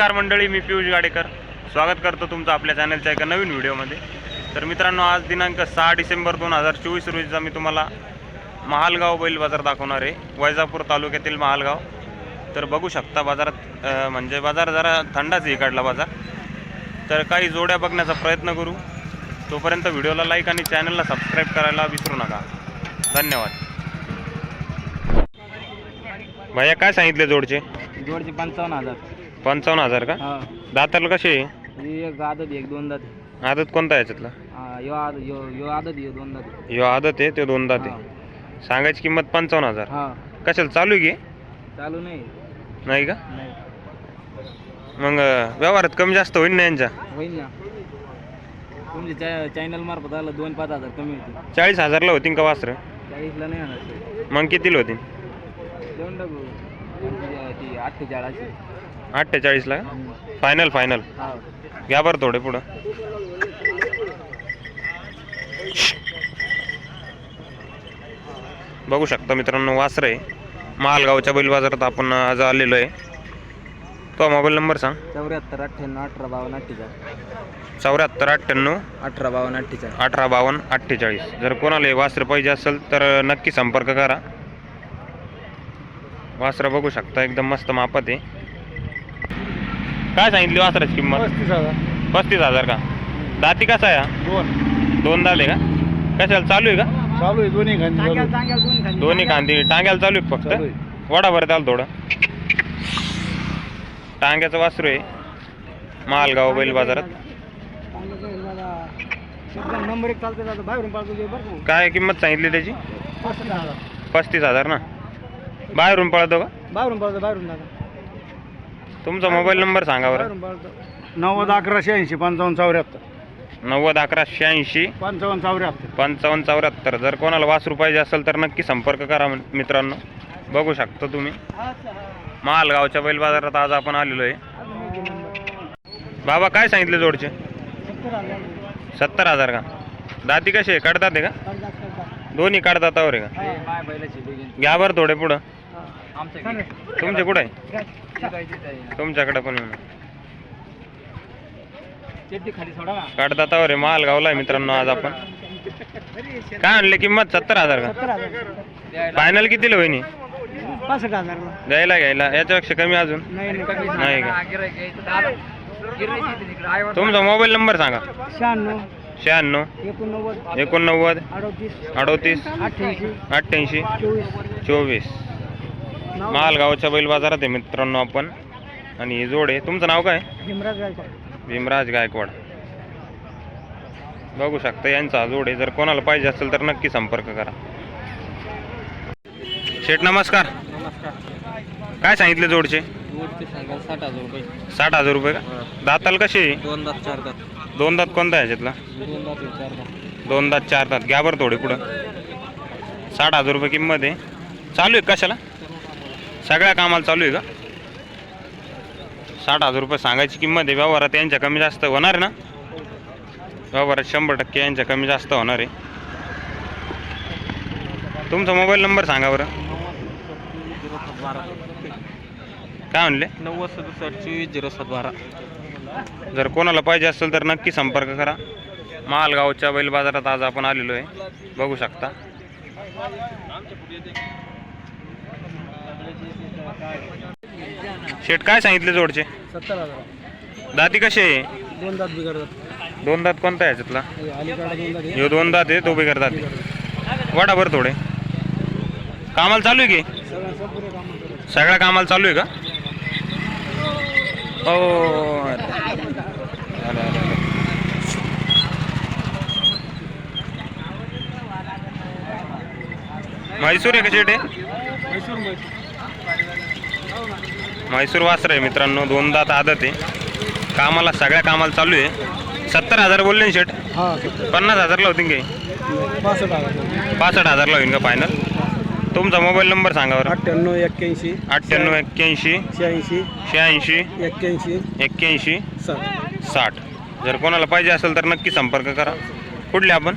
नमस्कार मंडळी मी पियुष गाडेकर. स्वागत करतो तुमचं आपल्या चॅनलच्या एका नवीन व्हिडिओमध्ये. तर मित्रांनो आज दिनांक सहा डिसेंबर दोन हजार चोवीस रोजीचा मी तुम्हाला महालगाव बैल बाजार दाखवणार आहे. वैजापूर तालुक्यातील महालगाव. तर बघू शकता बाजारात म्हणजे बाजार जरा थंडाच आहे इकडला बाजार. तर काही जोड्या बघण्याचा प्रयत्न करू. तोपर्यंत व्हिडिओला लाईक आणि चॅनलला सबस्क्राईब करायला विसरू नका. धन्यवाद. भैया काय सांगितले जोडचे? जोडचे पंचावन्न हजार. पंचावन्न हजार का? हा. दाताला कसे आहे? ही एक आदत एक दोन दात आदत कोणता आहे याच्यातला? हा यो आदत यो यो आदत यो दोन दात ह्यो आदत आहे ते दोन दात आहे. सांगायची किंमत पंचावन्न हजार. हा. कशाला चालू आहे की? चालू नाही. नाही का? नाही. मग अं, व्यवहारात कमी जास्त होईल ना यांच्या? होईल ना. तुमच्या चॅ चॅनल मार्फत आलं दोन पाच हजार कमी होते चाळीस हजारला होतीन का वासरं? चाळीसला नाही मग कितीला होतीन? देऊन टाकू ती अठ्ठेचाळीस अठ्ठेचाळीसला? का फायनल फायनल घ्या बरं थोडे पुढं. बघू शकता मित्रांनो वासर. मालगावच्या बैल बाजारात आपण आज आलेलो आहे. तो मोबाईल नंबर सांग. चौऱ्याहत्तर अठ्ठ्याण्णव अठरा बावन्न अठ्ठेचाळीस. चौऱ्याहत्तर अठ्ठ्याण्णव अठरा बावन्न अठ्ठेचाळीस. अठरा बावन्न अठ्ठेचाळीस. जर कोणाला वासर पाहिजे असेल तर नक्की संपर्क करा. वासरं बघू शकता एकदम मस्त मापात आहे. काय सांगितली वासराची किंमत? पस्तीस हजार. पस्तीस हजार का? दाती कसा आहे हा? दोन. दोन दाले का? कशाला? चालू आहे का? चालू आहे दोन्ही खांदी दोन्ही कांदी टांग्याला चालू आहे फक्त? वडा बरं त्याला थोडं. टांग्याचं वासरू आहे. मालगाव बैल बाजारात. नंबर एक चालते दादा बाहेरून पाळतो बरं का काय किंमत सांगितली त्याची? पस्तीस हजार. पस्तीस हजार ना? बाहेरून पळतो का? बाहेरून पाळतो बाहेरून दादा तुमचा मोबाईल नंबर सांगा बरं. नव्वद अकरा शहाऐंशी पंचावन्न चौऱ्याहत्तर. नव्वद अकरा शहाऐंशी पंचावन्न चौऱ्याहत्तर. पंचावन्न चौऱ्याहत्तर. जर कोणाला वासरू पाहिजे असेल तर नक्की संपर्क करा मित- मित्रांनो. बघू शकता तुम्ही. मालगावच्या बैल बाजारात आज आपण आलेलो आहे. बाबा काय सांगितले जोडचे? सत्तर हजार का? दाती कसे? आहे कडतात आहे का? दोन्ही कडदातावर आहे का? घ्या बरं थोडे पुढं. तुमचे कुठं? आहे तुमच्याकडे पण कडदातावर आहे मालगावला आहे मित्रांनो आज आपण. काय आणले किंमत? सत्तर हजार का? फायनल कितीला पासष्ट हजार द्यायला घ्यायला. याच्यापेक्षा कमी अजून? नाही नाही. का? तुमचा मोबाईल नंबर सांगा. शहाण्णव. शहाण्णव. एकोणनव्वद. एकोणनव्वद. अडोतीस. अडोतीस. अठ्ठ्याऐंशी. अठ्ठ्याऐंशी. चोवीस. चोवीस. मालगावच्या बैल बाजारात आहे मित्रांनो आपण. आणि ही जोड आहे. तुमचं नाव काय? भीमराज गायकवाड. भीमराज गायकवाड. बघू शकता यांचा जोड आहे. जर कोणाला पाहिजे असेल तर नक्की संपर्क करा. शेठ नमस्कार. नमस्कार. काय सांगितले जोडचे? साठ हजार रुपये. साठ हजार रुपये का? दाताल कसे? दोन दात चार दात. दोन दात कोणता आहे याच्यातला? दोन दात चार दात. दोन दात चार दात. घ्या बरं थोडे पुढं. साठ हजार रुपये किंमत आहे. चालू आहे कशाला? सगळ्या कामाला चालू आहे का? साठ हजार रुपये सांगायची किंमत आहे. व्यवहारात यांच्या कमी जास्त होणार आहे ना? व्यवहारात शंभर टक्के यांच्या कमी जास्त होणार आहे. तुमचा मोबाईल नंबर सांगा बरं. काय म्हणले? नव्वद सदुसष्ट चोवीस झिरो सात बारा. जर कोणाला पाहिजे असेल तर नक्की संपर्क करा. मालगावच्या बैल बाजारात आज आपण आलेलो आहे. बघू शकता. शेट काय सांगितले जोडचे? सत्तर हजार. दाती कसे आहे? दोन दात बिघडतात. दोन दात कोणता आहे याच्यातला? अलीकडे दोन दात ह्यो दोन दात आहे तो बिगर दात आहे. वाटा बरं थोडे. कामाला चालू आहे की? सगळ्या संपूर्ण कामं करतात सगळ्या कामाला चालू आहे का? हो अरे. अरे, अरे. म्हैसूर आहे का शेट आहे म्हैसूर म्हैसूर म्हैसूर वासर आहे मित्रांनो दोन दात आदत आहे. कामाला सगळ्या कामाला चालू आहे. सत्तर हजार बोलले ना शेट पन्नास हजारला होतील काही? पासष्ट हजार. पासष्ट हजारला होईल का फायनल तुमचा मोबाईल नंबर सांगा बरं. अठ्ठ्याण्णव एक्क्याऐंशी अठ्ठ्याण्णव एक्क्याऐंशी शहाऐंशी शहाऐंशी एक्क्याऐंशी एक्क्याऐंशी साठ. जर कोणाला पाहिजे असेल तर नक्की संपर्क करा. कुठले आपण?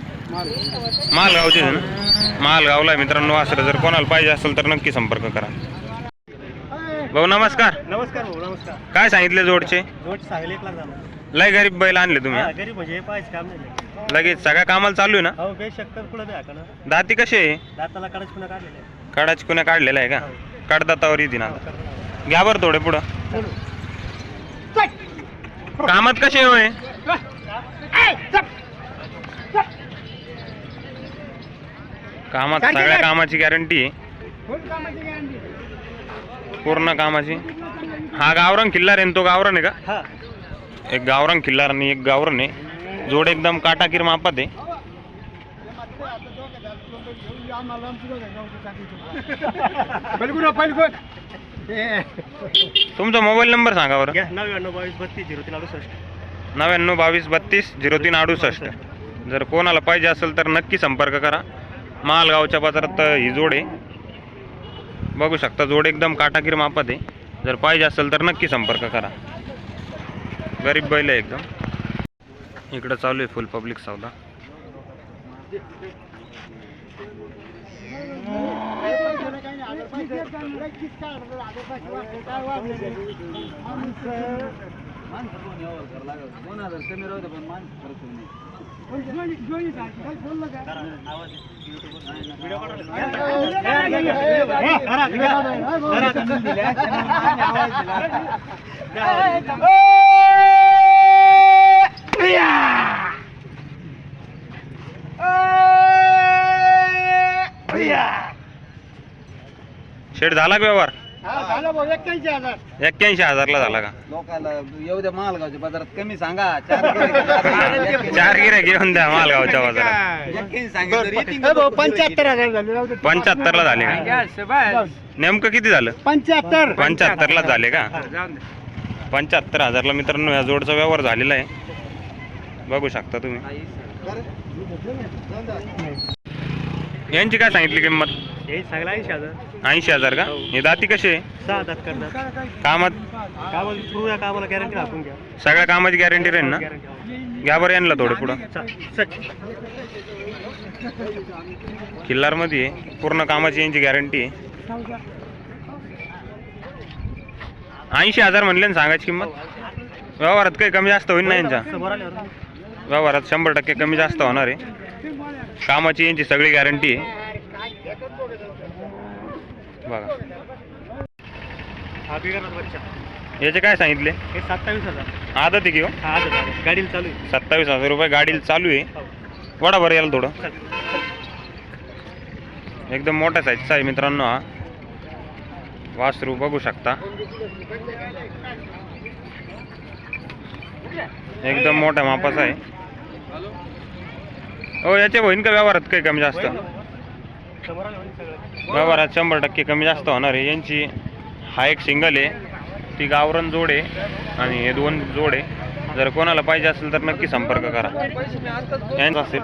मालगावचे ना? मालगावला मित्रांनो असं जर कोणाला पाहिजे असेल तर नक्की संपर्क करा. भाऊ नमस्कार. नमस्कार भाऊ नमस्कार. काय सांगितले जोडचे? जोड सांगली एक लाख झाला. लय गरीब बैल आणले तुम्ही. हा, गरीब म्हणजे पाहिजे काम नाही लगेच सगळ्या कामाला चालू आहे ना? हो बेशक्कर पुढे द्या का ना. दाती कशी आहे? दाताला कडच पुन्हा काढलेले आहे. काडाची कुण्या काढलेला आहे का? हो. कडदातावर येते ना हो. घ्या बरं थोडे पुढं. कामात कसे होय? कामात सगळ्या कामाची गॅरंटी आहे. पूर्ण कामाची. हा गावरान किल्लार आहे ना तो गावरान आहे का? हा. एक गावरान किल्लार आणि एक गावरान आहे. जोड एकदम काटाकीर मापात आहे. तुमचा मोबाईल नंबर सांगा बरं. नव्याण्णव बावीस बत्तीस झिरो तीन अडुसष्ट. नव्याण्णव बावीस बत्तीस झिरो तीन अडुसष्ट. जर कोणाला पाहिजे असेल तर नक्की संपर्क करा. मालगावच्या बाजारात ही जोड आहे. बघू शकता जोड एकदम काटाकीर मापात आहे. जर पाहिजे असेल तर नक्की संपर्क करा. गरीब बैल आहे एकदम. इकडं चालू आहे फुल पब्लिक सौदा. दोन हजार कमी राहू दे पण माणसं नाही शेड झाला का व्यवहार? एक्क्याऐंशी हजारला झाला का? लोकांना येऊ द्या मालगावच्या बाजारात. कमी सांगा. चार गिऱ्हाईक चार गिऱ्या घेऊन द्या मालगावच्या बाजारात. एक्क्याऐंशी सांगितलं तर येतील. पंच्याहत्तर हजार झाले पंच्याहत्तरला झाले का? नेमकं किती झालं? पंच्याहत्तर. पंच्याहत्तरला झाले का? पंच्याहत्तर हजारला मित्रांनो या जोडचा व्यवहार झालेला आहे. बघू शकता तुम्ही. यांची काय सांगितली किंमत? हे ऐंशी हजार. ऐंशी हजार का? हे. दाती कशी आहे? सहा दात करतात. कामात? कामाला पूर्ण कामाला गॅरंटी राखून घ्या. सगळ्या कामाची गॅरंटी राहील ना? गॅरंटी घ्या बरं यांना थोडं पुढं. किल्लारमध्ये आहे पूर्ण कामाची यांची गॅरंटी आहे. ऐंशी हजार म्हणले ना सांगायची किंमत? व्यवहारात काही कमी जास्त होईल ना समोर आल्यावर. व्यवहारात शंभर टक्के कमी जास्त होणार आहे. कामाची यांची सगळी गॅरंटी आहे. बघा. हा बिगर याचे काय सांगितले? हे सत्तावीस हजार. घेऊ हा? आज झालं. गाडीला चालू आहे. सत्तावीस हजार रुपये गाडीला चालू आहे. हो. वडा बरं याला थोडं. एकदम मोठ्या साईजचा आहे मित्रांनो हा. वासरू बघू शकता. एकदम मोठ्या मापाचा आहे. हो याचे होईन का व्यवहारात काही कमी जास्त? व्यवहारात शंभर टक्के कमी जास्त होणार आहे. यांची हा एक सिंगल आहे. ती गावरण जोड आहे आणि हे दोन जोड आहे. जर कोणाला पाहिजे असेल तर नक्की संपर्क करा. यांचा असेल.